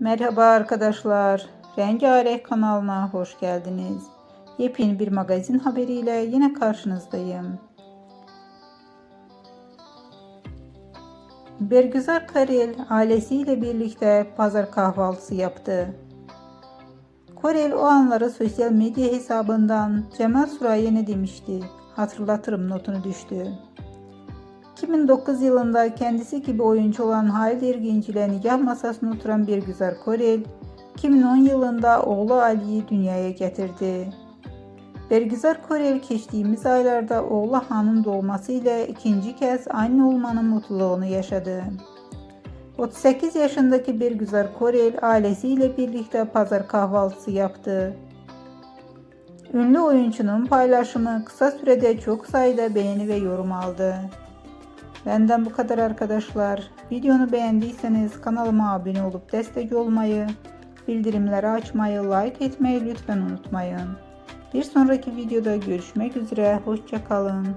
Merhaba arkadaşlar. Rengarenk kanalına hoş geldiniz. Yepyeni bir magazin haberiyle yine karşınızdayım. Bergüzar Karel ailesiyle birlikte pazar kahvaltısı yaptı. Korel o anları sosyal medya hesabından Cemal Suray'a ne demişti? Hatırlatırım notunu düştü. 2009 yılında kendisi gibi oyuncu olan Halil Ergenç ile nikah masasına oturan bir güzel Korel, 2010 yılında oğlu Ali'yi dünyaya getirdi. Bergüzar Korel geçtiğimiz aylarda oğlu Han'ın doğması ile ikinci kez anne olmanın mutluluğunu yaşadı. 38 yaşındaki Bergüzar Korel ailesiyle birlikte pazar kahvaltısı yaptı. Ünlü oyuncunun paylaşımı kısa sürede çok sayıda beğeni ve yorum aldı. Benden bu kadar arkadaşlar. Videonu beğendiyseniz kanalıma abone olup destek olmayı, bildirimleri açmayı, like etmeyi lütfen unutmayın. Bir sonraki videoda görüşmek üzere. Hoşçakalın.